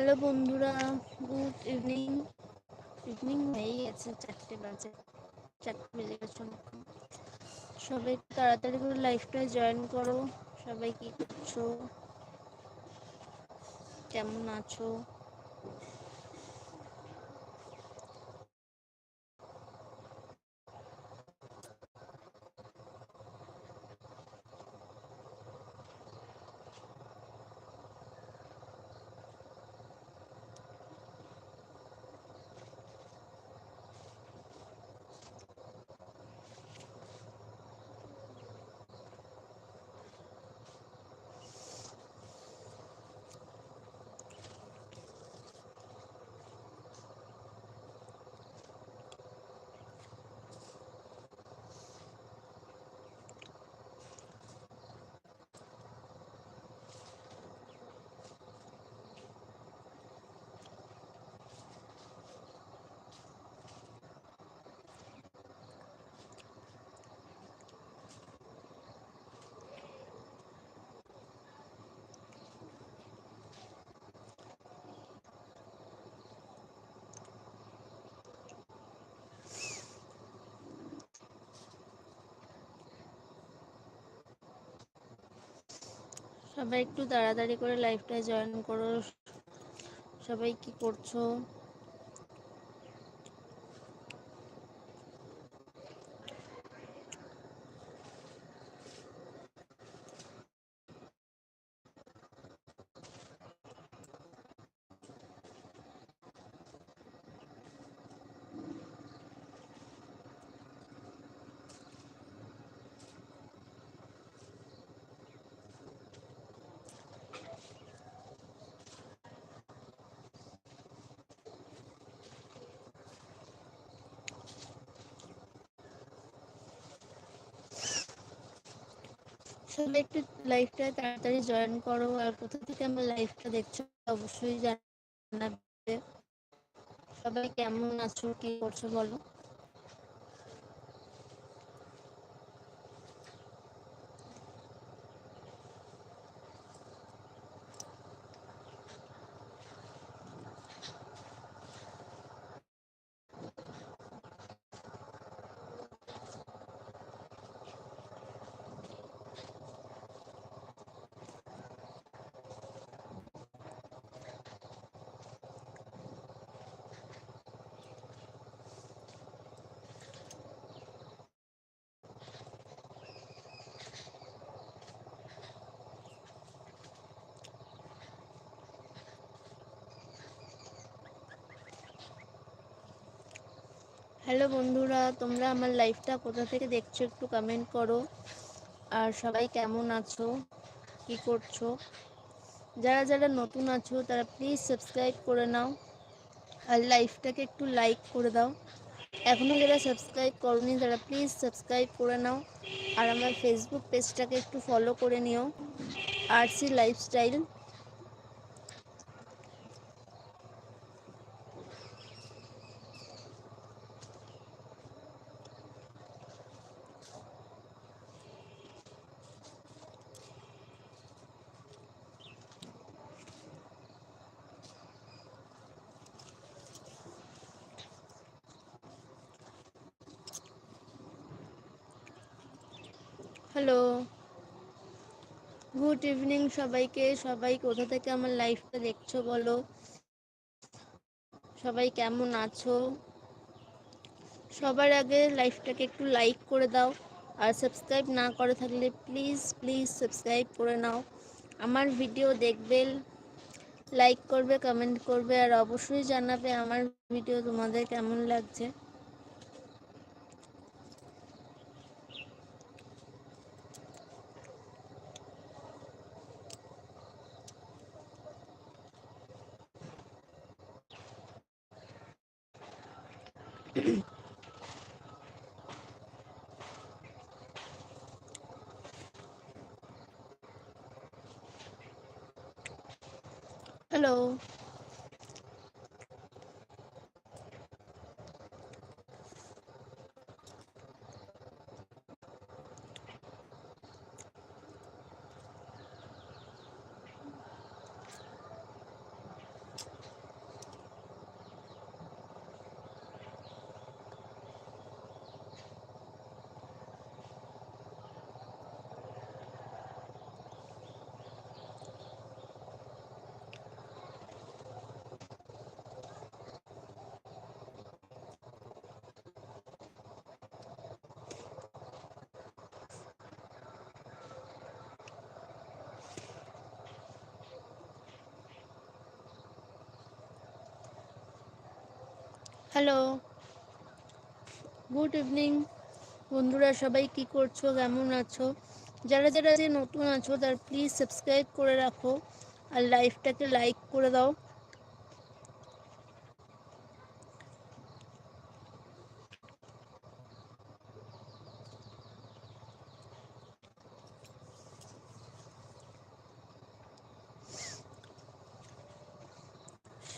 Hello বন্ধুরা, good evening. Evening হয়েই গেছে, চারটে বাজে, চারটে বেজে গেছে। সবাই তাড়াতাড়ি করে লাইফটায় জয়েন করো, সবাই কি করছ? কেমন আছো? সবাই একটু তাড়াতাড়ি করে লাইফটায় জয়েন করো। সবাই কি করছ? সবাই একটু লাইফটা তাড়াতাড়ি জয়েন করো আর কোথা থেকে আমার লাইফটা দেখছ অবশ্যই জানাবে। সবাই কেমন আছো, কি করছ বলো? হ্যালো বন্ধুরা, তোমরা আমার লাইফটা কোথা থেকে দেখছ একটু কমেন্ট করো। আর সবাই কেমন আছো? কি করছ? যারা যারা নতুন আছো, তারা প্লিজ সাবস্ক্রাইব করে নাও। আর লাইফটাকে একটু লাইক করে দাও। এখনও যারা সাবস্ক্রাইব করনি, তারা প্লিজ সাবস্ক্রাইব করে নাও। আর আমার ফেসবুক পেজটাকে একটু ফলো করে নিও। আর R C lifestyle hello good evening সবাইকে। সবাই কোথা থেকে আমার লাইফটা দেখছ বলো? সবাই কেমন আছো? সবার আগে লাইফটাকে একটু লাইক করে দাও। আর সাবস্ক্রাইব না করে থাকলে প্লিজ প্লিজ সাবস্ক্রাইব করে নাও। আমার ভিডিও দেখবে লাইক করবে কমেন্ট করবে, আর অবশ্যই জানাবে আমার ভিডিও তোমাদের কেমন লাগছে। হ্যালো হ্যালো গুড ইভিনিং বন্ধুরা, সবাই কি করছ? কেমন আছো? যারা যারা যে নতুন আছো, তার প্লিজ সাবস্ক্রাইব করে রাখো আর লাইভটাকে লাইক করে দাও।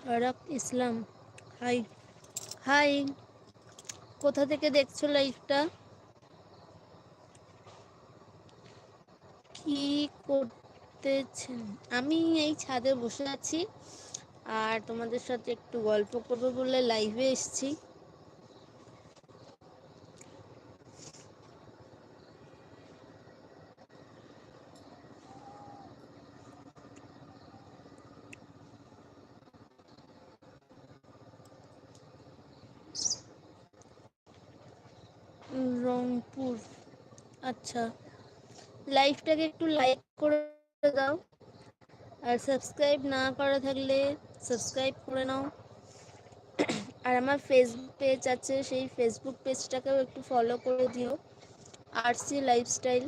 ফারাক ইসলাম হাই হাই, কোথা থেকে দেখছ লাইফটা কি করতেছেন? আমি এই ছাদে বসে আছি, আর তোমাদের সাথে একটু গল্প করব বলে লাইভে এসেছি। রংপুর। আচ্ছা লাইভটাকে একটু লাইক করে দাও। আর সাবস্ক্রাইব না করা থাকলে সাবস্ক্রাইব করে নাও। আর আমার ফেসবুক পেজ আছে, সেই ফেসবুক পেজটাকেও একটু ফলো করে দিও। আর সি লাইফস্টাইল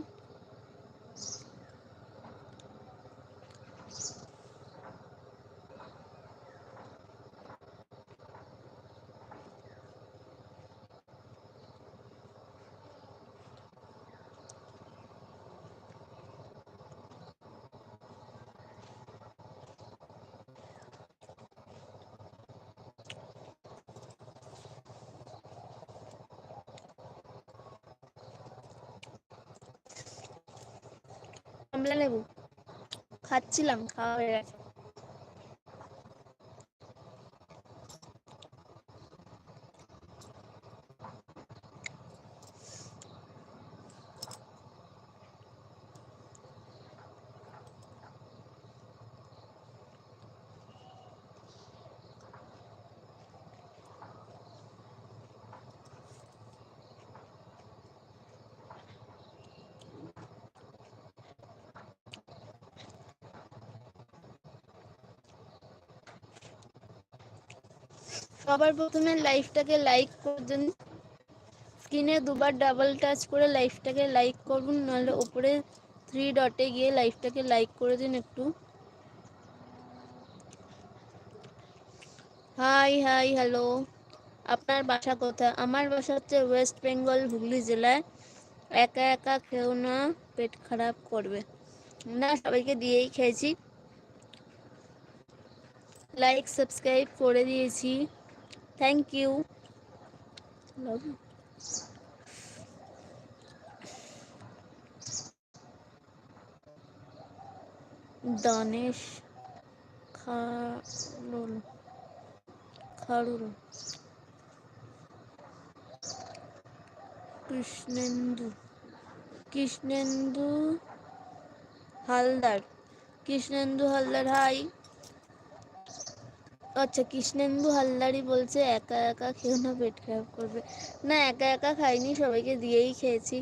কমলা লেবু। খাচ্ছিলাম খাওয়া হয়ে গেছে। সবার প্রথমে লাইভটাকে লাইক করে দিন। স্ক্রিনে দুবার ডাবল টাচ করে লাইভটাকে লাইক করুন, নাহলে ওপরে থ্রি ডটে গিয়ে লাইভটাকে লাইক করে দিন একটু। হাই হাই হ্যালো আপনার বাসা কোথায়? আমার বাসা হচ্ছে ওয়েস্ট বেঙ্গল হুগলি জেলায়। একা একা খেও না, পেট খারাপ করবে। না সবাইকে দিয়েই খেয়েছি। লাইক সাবস্ক্রাইব করে দিয়েছি। Thank you Danesh Kharul Kharul Krishnendu Krishnendu Haldar Krishnendu Haldar hi আচ্ছা কৃষ্ণেন্দু হালদারি বলছে, একা একা খেও না, পেট খারাপ করবে। না, একা একা খাইনি, সবাইকে দিয়েই খেয়েছি।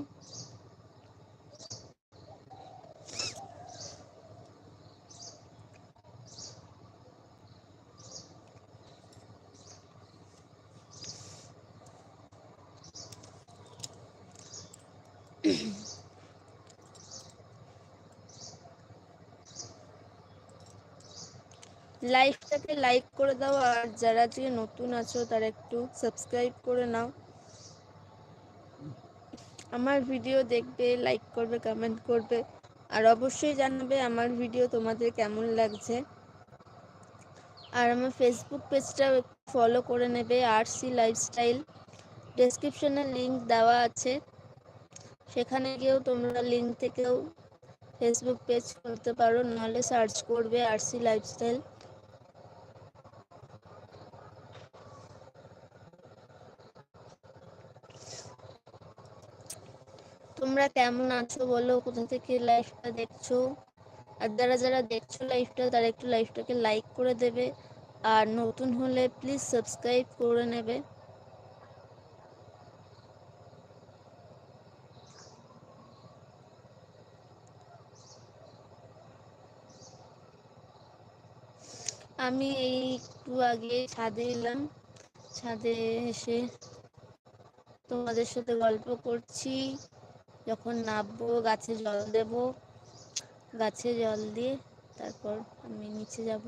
লাইভটাকে লাইক করে দাও, আর যারা যে নতুন আছো তারা একটু সাবস্ক্রাইব করে নাও। আমার ভিডিও দেখবে, লাইক করবে, কমেন্ট করবে, আর অবশ্যই জানাবে আমার ভিডিও তোমাদের কেমন লাগছে। আর আমার ফেসবুক পেজটাও ফলো করে নেবে আর সি লাইফস্টাইল ডেসক্রিপশনে লিংক দেওয়া আছে। সেখানে গিয়েও তোমরা লিঙ্ক থেকেও ফেসবুক পেজ করতে পারো, নাহলে সার্চ করবে আর সি লাইফস্টাইল তোমরা কেমন আছো বলো? কোথা থেকে লাইফটা দেখছ? আর যারা যারা দেখছ লাইফটা তারা একটু লাইফটাকে লাইক করে দেবে। আর নতুন হলে প্লিজ সাবস্ক্রাইব করে নেবে। আমি এই একটু আগে ছাদে এলাম। ছাদে এসে তোমাদের সাথে গল্প করছি। যখন নামবো গাছে জল দেব গাছে জল দিয়ে তারপর আমি নিচে যাব।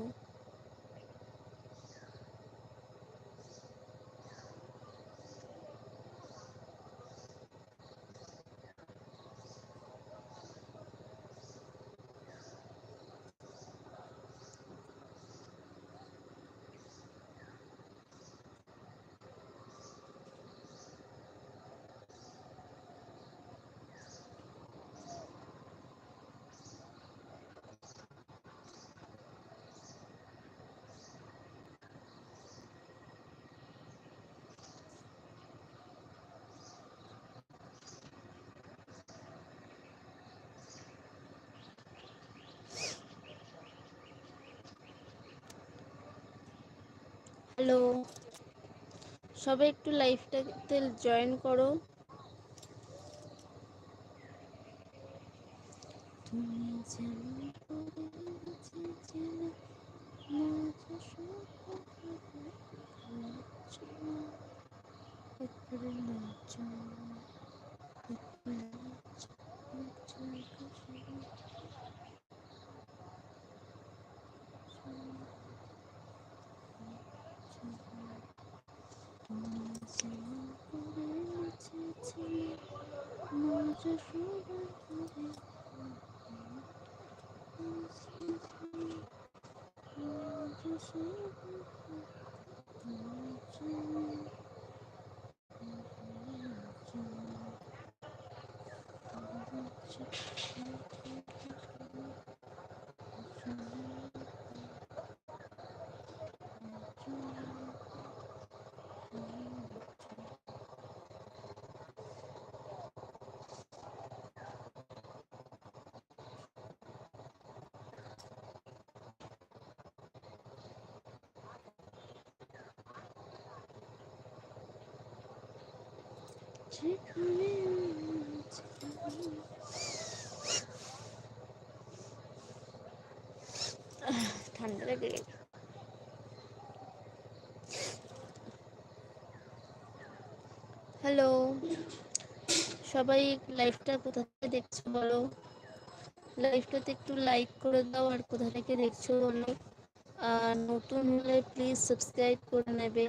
হ্যালো। সবাই একটু লাইভটাতে জয়েন করো। যেমন 怎么还不清我只需要你我只想你 ঠান্ডা লেগে হ্যালো সবাই লাইভটা কোথা থেকে দেখছ বলো? লাইভটাতে একটু লাইক করে দাও আর কোথা থেকে দেখছ বলো? আর নতুন হলে প্লিজ সাবস্ক্রাইব করে নেবে।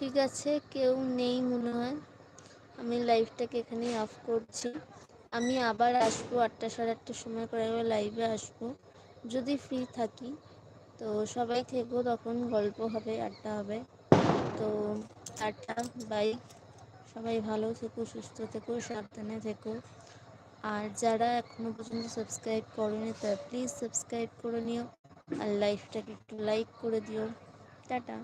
ঠিক আছে, কেউ নেই মনে হয়। আমি লাইভটাকে এখানেই অফ করছি। আমি আবার আসব আটটা সাড়ে আটটার সময় করে আবার লাইভে আসব। যদি ফ্রি থাকি। তো সবাই থেকো, তখন গল্প হবে, আড্ডা হবে। তো টাটা বাই সবাই ভালো থেকো, সুস্থ থেকো, সাবধানে থেকো। আর যারা এখনও পর্যন্ত সাবস্ক্রাইব করোনি তারা প্লিজ সাবস্ক্রাইব করে নিও। আর লাইফটাকে একটু লাইক করে দিও। টাটা।